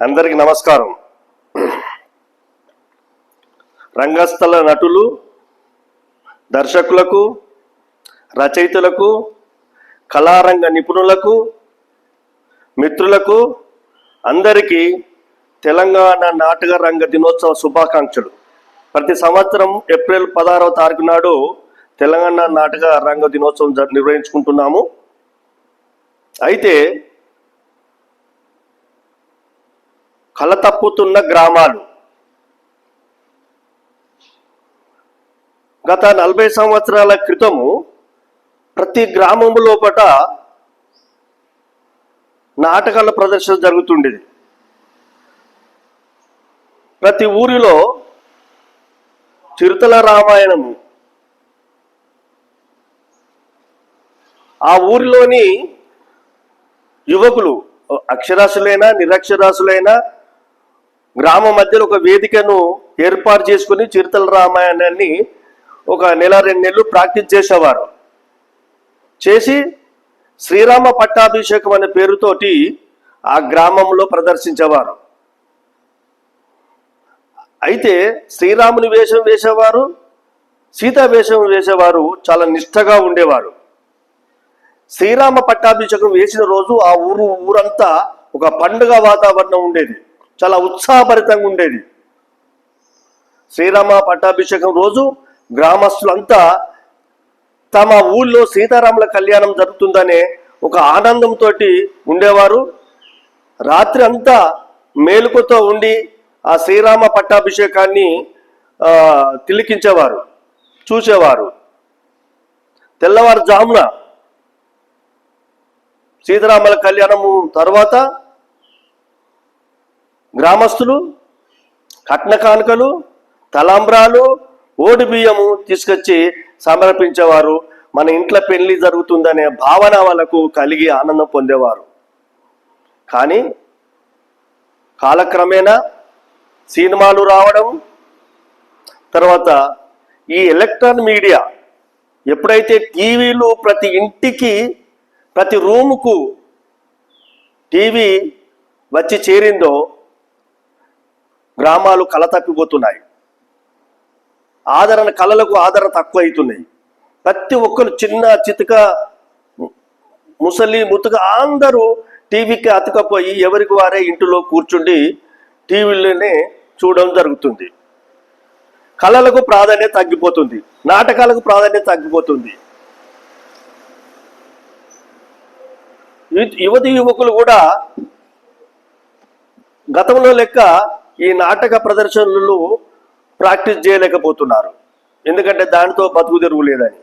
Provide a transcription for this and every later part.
అందరికి నమస్కారం. రంగస్థల నటులు దర్శకులకు రచయితలకు కళారంగ నిపుణులకు మిత్రులకు అందరికీ తెలంగాణ నాటక రంగ దినోత్సవ శుభాకాంక్షలు. ప్రతి సంవత్సరం ఏప్రిల్ పదహారవ తారీఖు నాడు తెలంగాణ నాటక రంగ దినోత్సవం నిర్వహించుకుంటున్నాము. అయితే కలతప్పుతున్న గ్రామాలు. గత నలభై సంవత్సరాల క్రితము ప్రతి గ్రామము లోపట నాటకాల ప్రదర్శన జరుగుతుండేది. ప్రతి ఊరిలో చిరుతల రామాయణము. ఆ ఊరిలోని యువకులు అక్షరాస్యులైనా నిరక్షరాస్యులైనా గ్రామ మధ్యలో ఒక వేదికను ఏర్పాటు చేసుకుని చిరుతల రామాయణాన్ని ఒక నెల రెండు నెలలు ప్రాక్టీస్ చేసేవారు. చేసి శ్రీరామ పట్టాభిషేకం అనే పేరుతోటి ఆ గ్రామంలో ప్రదర్శించేవారు. అయితే శ్రీరాముని వేషం వేసేవారు సీతా వేషం వేసేవారు చాలా నిష్ఠగా ఉండేవారు. శ్రీరామ పట్టాభిషేకం వేసిన రోజు ఆ ఊరు ఊరంతా ఒక పండుగ వాతావరణం ఉండేది. చాలా ఉత్సాహభరితంగా ఉండేది. శ్రీరామ పట్టాభిషేకం రోజు గ్రామస్తులంతా తమ ఊళ్ళో సీతారాముల కళ్యాణం జరుగుతుందనే ఒక ఆనందంతో ఉండేవారు. రాత్రి అంతా మేలుకతో ఉండి ఆ శ్రీరామ పట్టాభిషేకాన్ని తిలికించేవారు చూసేవారు. తెల్లవారుజామున సీతారాముల కళ్యాణము తర్వాత గ్రామస్తులు కట్న కానుకలు తలాంబ్రాలు ఓడి బియ్యము తీసుకొచ్చి సమర్పించేవారు. మన ఇంట్లో పెళ్ళి జరుగుతుందనే భావన వాళ్ళకు కలిగి ఆనందం పొందేవారు. కానీ కాలక్రమేణా సినిమాలు రావడం తర్వాత ఈ ఎలక్ట్రాన్ మీడియా ఎప్పుడైతే టీవీలు ప్రతి ఇంటికి ప్రతి రూముకు టీవీ వచ్చి చేరిందో గ్రామాలు కళ తప్పిపోతున్నాయి. ఆదరణ కళలకు ఆదరణ తక్కువ అవుతున్నాయి ప్రతి ఒక్కరు చిన్న చితక ముసలి ముతుక అందరూ టీవీకి అతుకపోయి ఎవరికి వారే ఇంటిలో కూర్చుండి టీవీలోనే చూడడం జరుగుతుంది. కళలకు ప్రాధాన్యత తగ్గిపోతుంది. నాటకాలకు ప్రాధాన్యత తగ్గిపోతుంది. యువతి యువకులు కూడా గతంలో లెక్క ఈ నాటక ప్రదర్శనలు ప్రాక్టీస్ చేయలేకపోతున్నారు. ఎందుకంటే దానితో బతుకు తెరువు లేదని.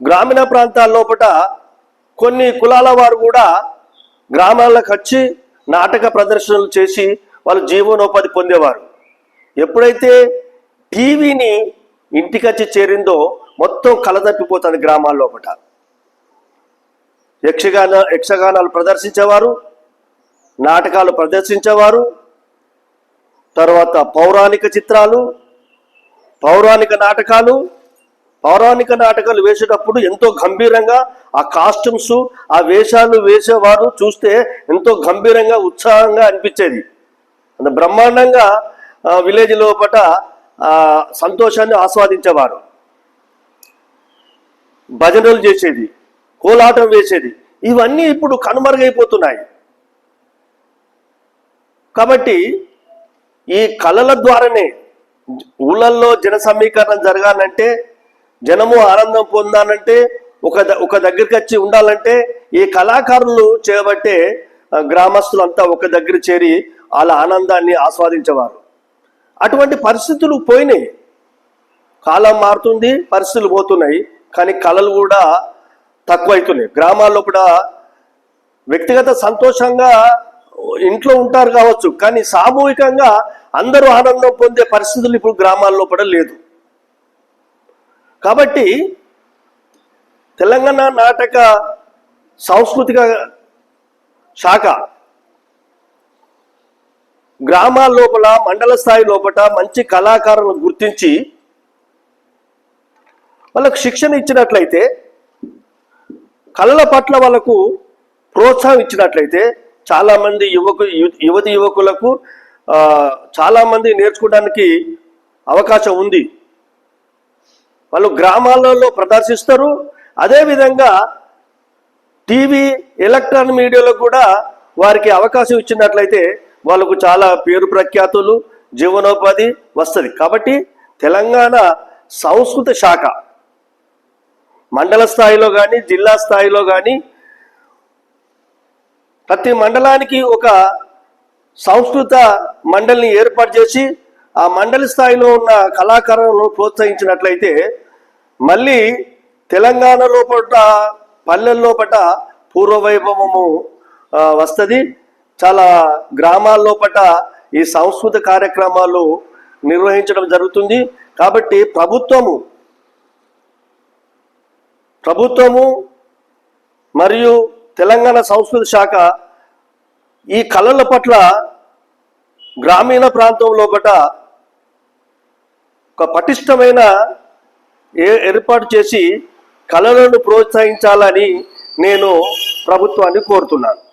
గ్రామీణ ప్రాంతాల లోపల కొన్ని కులాల వారు కూడా గ్రామాలకు వచ్చి నాటక ప్రదర్శనలు చేసి వాళ్ళు జీవనోపాధి పొందేవారు. ఎప్పుడైతే టీవీని ఇంటికి వచ్చి చేరిందో మొత్తం కలదప్పిపోతుంది గ్రామాల లోపల యక్షగాన యక్షగానాలు ప్రదర్శించేవారు నాటకాలు ప్రదర్శించేవారు తర్వాత పౌరాణిక చిత్రాలు పౌరాణిక నాటకాలు పౌరాణిక నాటకాలు వేసేటప్పుడు ఎంతో గంభీరంగా ఆ కాస్ట్యూమ్స్ ఆ వేషాలు వేసేవారు చూస్తే ఎంతో గంభీరంగా ఉత్సాహంగా అనిపించేది. అంత బ్రహ్మాండంగా విలేజ్ లోపట సంతోషాన్ని ఆస్వాదించేవారు. భజనలు చేసేది కోలాటం వేసేది. ఇవన్నీ ఇప్పుడు కనుమరుగైపోతున్నాయి. కాబట్టి ఈ కళల ద్వారానే ఊళ్ళల్లో జన సమీకరణ జరగాలంటే జనము ఆనందం పొందాలంటే ఒక ద- ఒక దగ్గరికి వచ్చి ఉండాలంటే ఈ కళాకారులు చేయబట్టే గ్రామస్తులంతా ఒక దగ్గర చేరి వాళ్ళ ఆనందాన్ని ఆస్వాదించేవారు. అటువంటి పరిస్థితులు పోయినాయి. కాలం మారుతుంది పరిస్థితులు పోతున్నాయి కానీ కళలు కూడా తక్కువైతున్నాయి. గ్రామాల్లో కూడా వ్యక్తిగత సంతోషంగా ఇంట్లో ఉంటారు కావచ్చు కానీ సామూహికంగా అందరూ ఆనందం పొందే పరిస్థితులు ఇప్పుడు గ్రామాల్లో కూడా లేదు. కాబట్టి తెలంగాణ నాటక సాంస్కృతిక శాఖ గ్రామాల లోపల మండల స్థాయి లోపల మంచి కళాకారులను గుర్తించి వాళ్ళకు శిక్షణ ఇచ్చినట్లయితే కళల పట్ల వాళ్ళకు ప్రోత్సాహం ఇచ్చినట్లయితే చాలా మంది యువకు యువతి యువకులకు చాలామంది నేర్చుకోవడానికి అవకాశం ఉంది. వాళ్ళు గ్రామాలలో ప్రదర్శిస్తారు. అదేవిధంగా టీవీ ఎలక్ట్రానిక్ మీడియాలో కూడా వారికి అవకాశం ఇచ్చినట్లయితే వాళ్ళకు చాలా పేరు ప్రఖ్యాతులు జీవనోపాధి వస్తుంది. కాబట్టి తెలంగాణ సంస్కృత శాఖ మండల స్థాయిలో కానీ జిల్లా స్థాయిలో కానీ ప్రతి మండలానికి ఒక సంస్కృత మండలిని ఏర్పాటు చేసి ఆ మండలి స్థాయిలో ఉన్న కళాకారులను ప్రోత్సహించినట్లయితే మళ్ళీ తెలంగాణ లోపల పల్లెల లోపల పూర్వవైభవము వస్తుంది. చాలా గ్రామాల లోపల ఈ సంస్కృత కార్యక్రమాలు నిర్వహించడం జరుగుతుంది. కాబట్టి ప్రభుత్వము ప్రభుత్వము మరియు తెలంగాణ సంస్కృతి శాఖ ఈ కళల పట్ల గ్రామీణ ప్రాంతం లోపల ఒక పటిష్టమైన ఏ- ఏర్పాటు చేసి కళలను ప్రోత్సహించాలని నేను ప్రభుత్వాన్ని కోరుతున్నాను.